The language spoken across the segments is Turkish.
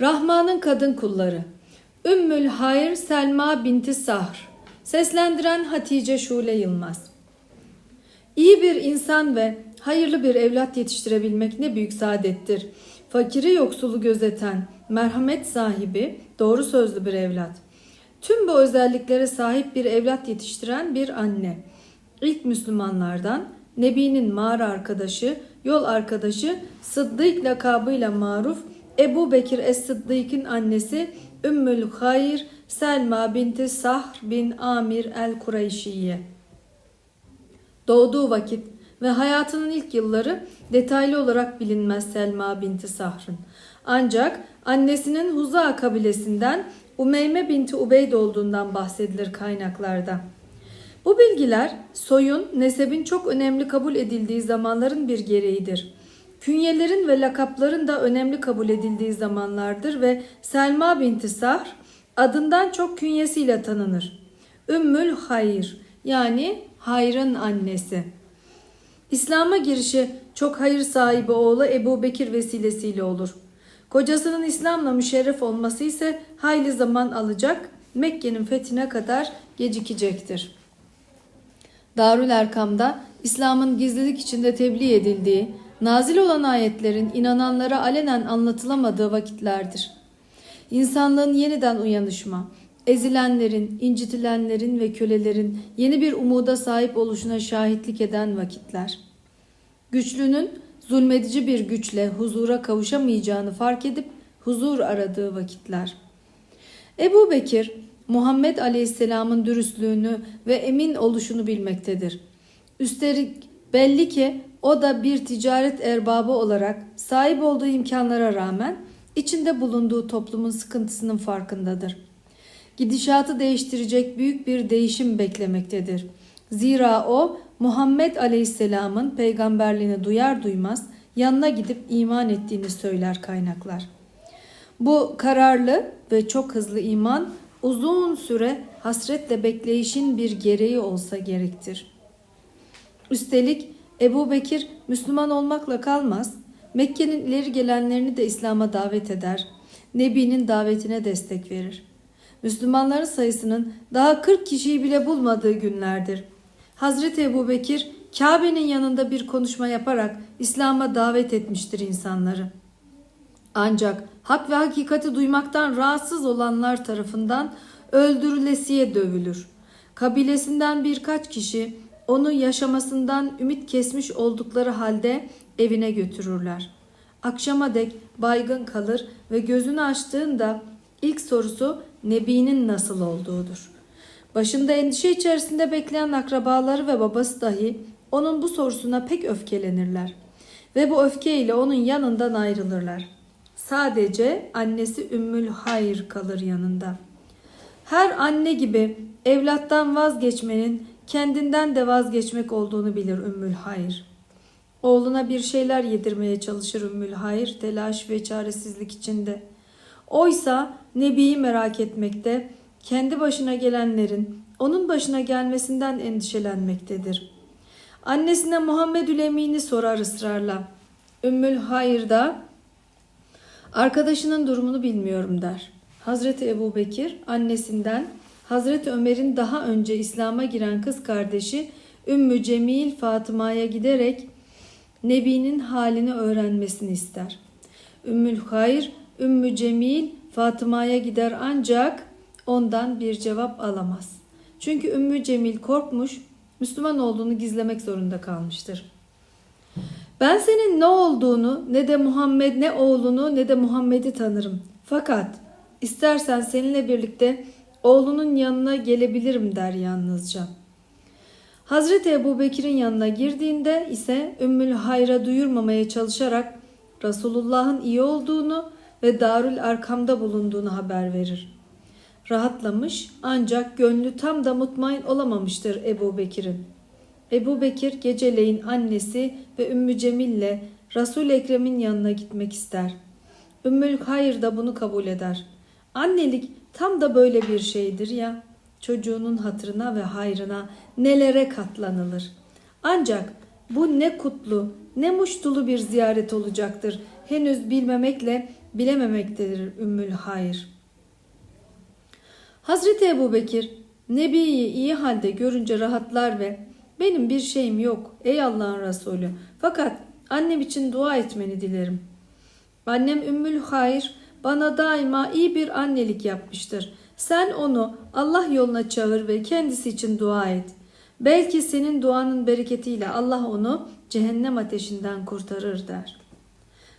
Rahman'ın kadın kulları. Ümmül Hayr Selma binti Sahr. Seslendiren Hatice Şule Yılmaz. İyi bir insan ve hayırlı bir evlat yetiştirebilmek ne büyük saadettir. Fakiri yoksulu gözeten, merhamet sahibi, doğru sözlü bir evlat. Tüm bu özelliklere sahip bir evlat yetiştiren bir anne. İlk Müslümanlardan Nebi'nin mağara arkadaşı, yol arkadaşı Sıddık lakabıyla maruf Ebu Bekir Es-Sıddık'ın annesi Ümmül Hayr Selma binti Sahr bin Amir el-Kureyşiye. Doğduğu vakit ve hayatının ilk yılları detaylı olarak bilinmez Selma binti Sahr'ın. Ancak annesinin Huza kabilesinden Umeyme binti Ubeyd olduğundan bahsedilir kaynaklarda. Bu bilgiler soyun, nesebin çok önemli kabul edildiği zamanların bir gereğidir. Künyelerin ve lakapların da önemli kabul edildiği zamanlardır ve Selma binti Sahr adından çok künyesiyle tanınır. Ümmül Hayr yani hayrın annesi. İslam'a girişi çok hayır sahibi oğlu Ebu Bekir vesilesiyle olur. Kocasının İslam'la müşerref olması ise hayli zaman alacak, Mekke'nin fethine kadar gecikecektir. Darül Erkam'da İslam'ın gizlilik içinde tebliğ edildiği, nazil olan ayetlerin inananlara alenen anlatılamadığı vakitlerdir. İnsanlığın yeniden uyanışma, ezilenlerin, incitilenlerin ve kölelerin yeni bir umuda sahip oluşuna şahitlik eden vakitler. Güçlünün zulmedici bir güçle huzura kavuşamayacağını fark edip huzur aradığı vakitler. Ebu Bekir, Muhammed Aleyhisselam'ın dürüstlüğünü ve emin oluşunu bilmektedir. Üstelik belli ki o da bir ticaret erbabı olarak sahip olduğu imkanlara rağmen içinde bulunduğu toplumun sıkıntısının farkındadır. Gidişatı değiştirecek büyük bir değişim beklemektedir. Zira o Muhammed Aleyhisselam'ın peygamberliğini duyar duymaz yanına gidip iman ettiğini söyler kaynaklar. Bu kararlı ve çok hızlı iman uzun süre hasretle bekleyişin bir gereği olsa gerektir. Üstelik Ebu Bekir Müslüman olmakla kalmaz, Mekke'nin ileri gelenlerini de İslam'a davet eder, Nebi'nin davetine destek verir. Müslümanların sayısının daha 40 kişiyi bile bulmadığı günlerdir. Hazreti Ebu Bekir Kabe'nin yanında bir konuşma yaparak İslam'a davet etmiştir insanları. Ancak hak ve hakikati duymaktan rahatsız olanlar tarafından öldürülesiye dövülür. Kabilesinden birkaç kişi onu yaşamasından ümit kesmiş oldukları halde evine götürürler. Akşama dek baygın kalır ve gözünü açtığında ilk sorusu Nebi'nin nasıl olduğudur. Başında endişe içerisinde bekleyen akrabaları ve babası dahi onun bu sorusuna pek öfkelenirler ve bu öfkeyle onun yanından ayrılırlar. Sadece annesi Ümmül Hayr kalır yanında. Her anne gibi evlattan vazgeçmenin kendinden de vazgeçmek olduğunu bilir Ümmül Hayr. Oğluna bir şeyler yedirmeye çalışır Ümmül Hayr telaş ve çaresizlik içinde. Oysa Nebi'yi merak etmekte, kendi başına gelenlerin onun başına gelmesinden endişelenmektedir. Annesine Muhammedül Emin'i sorar ısrarla. Ümmül Hayr da arkadaşının durumunu bilmiyorum der. Hazreti Ebu Bekir annesinden Hazreti Ömer'in daha önce İslam'a giren kız kardeşi Ümmü Cemil Fatıma'ya giderek Nebi'nin halini öğrenmesini ister. Ümmül Hayr, Ümmü Cemil Fatıma'ya gider ancak ondan bir cevap alamaz. Çünkü Ümmü Cemil korkmuş, Müslüman olduğunu gizlemek zorunda kalmıştır. Ben senin ne olduğunu ne de Muhammed ne oğlunu ne de Muhammed'i tanırım. Fakat istersen seninle birlikte oğlunun yanına gelebilirim der yalnızca. Hazreti Ebu Bekir'in yanına girdiğinde ise Ümmül Hayr'a duyurmamaya çalışarak Resulullah'ın iyi olduğunu ve Darül Arkam'da bulunduğunu haber verir. Rahatlamış ancak gönlü tam da mutmain olamamıştır Ebu Bekir'in. Ebu Bekir geceleyin annesi ve Ümmü Cemil'le Resul Ekrem'in yanına gitmek ister. Ümmül Hayır da bunu kabul eder. Annelik tam da böyle bir şeydir ya. Çocuğunun hatırına ve hayrına nelere katlanılır. Ancak bu ne kutlu, ne muştulu bir ziyaret olacaktır. Henüz bilmemekle bilememektedir Ümmül Hayr. Hazreti Ebu Bekir Nebi'yi iyi halde görünce rahatlar ve benim bir şeyim yok ey Allah'ın Resulü fakat annem için dua etmeni dilerim. Annem Ümmül Hayr bana daima iyi bir annelik yapmıştır. Sen onu Allah yoluna çağır ve kendisi için dua et. Belki senin duanın bereketiyle Allah onu cehennem ateşinden kurtarır der.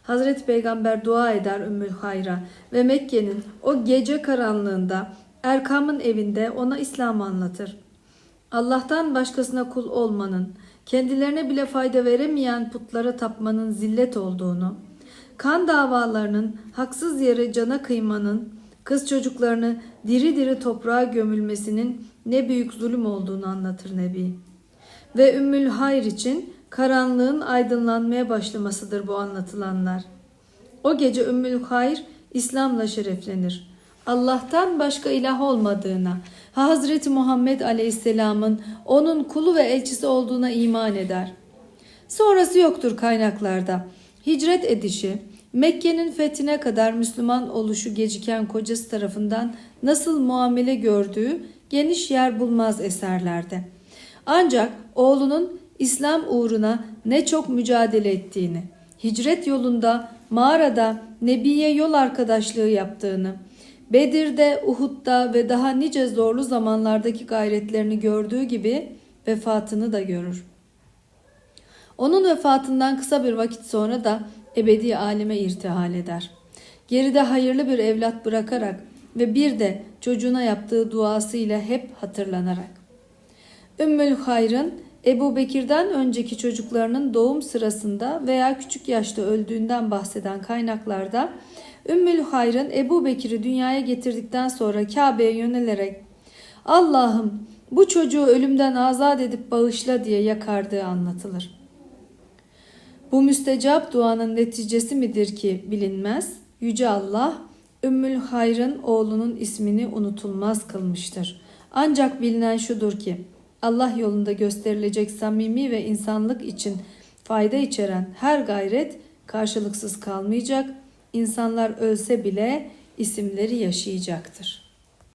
Hazreti Peygamber dua eder Ümmül Hayr'a ve Mekke'nin o gece karanlığında Erkam'ın evinde ona İslam'ı anlatır. Allah'tan başkasına kul olmanın, kendilerine bile fayda veremeyen putlara tapmanın zillet olduğunu, kan davalarının haksız yere cana kıymanın, kız çocuklarını diri diri toprağa gömülmesinin ne büyük zulüm olduğunu anlatır Nebi. Ve Ümmül Hayr için karanlığın aydınlanmaya başlamasıdır bu anlatılanlar. O gece Ümmül Hayr İslam'la şereflenir. Allah'tan başka ilah olmadığına, Hazreti Muhammed Aleyhisselam'ın onun kulu ve elçisi olduğuna iman eder. Sonrası yoktur kaynaklarda. Hicret edişi, Mekke'nin fethine kadar Müslüman oluşu geciken kocası tarafından nasıl muamele gördüğü geniş yer bulmaz eserlerde. Ancak oğlunun İslam uğruna ne çok mücadele ettiğini, hicret yolunda mağarada Nebiye yol arkadaşlığı yaptığını, Bedir'de, Uhud'da ve daha nice zorlu zamanlardaki gayretlerini gördüğü gibi vefatını da görür. Onun vefatından kısa bir vakit sonra da ebedi aleme irtihal eder. Geride hayırlı bir evlat bırakarak ve bir de çocuğuna yaptığı duasıyla hep hatırlanarak. Ümmül Hayr'ın Ebu Bekir'den önceki çocuklarının doğum sırasında veya küçük yaşta öldüğünden bahseden kaynaklarda Ümmül Hayr'ın Ebu Bekir'i dünyaya getirdikten sonra Kabe'ye yönelerek Allah'ım bu çocuğu ölümden azat edip bağışla diye yakardığı anlatılır. Bu müstecap duanın neticesi midir ki bilinmez. Yüce Allah Ümmül Hayr'ın oğlunun ismini unutulmaz kılmıştır. Ancak bilinen şudur ki Allah yolunda gösterilecek samimi ve insanlık için fayda içeren her gayret karşılıksız kalmayacak. İnsanlar ölse bile isimleri yaşayacaktır.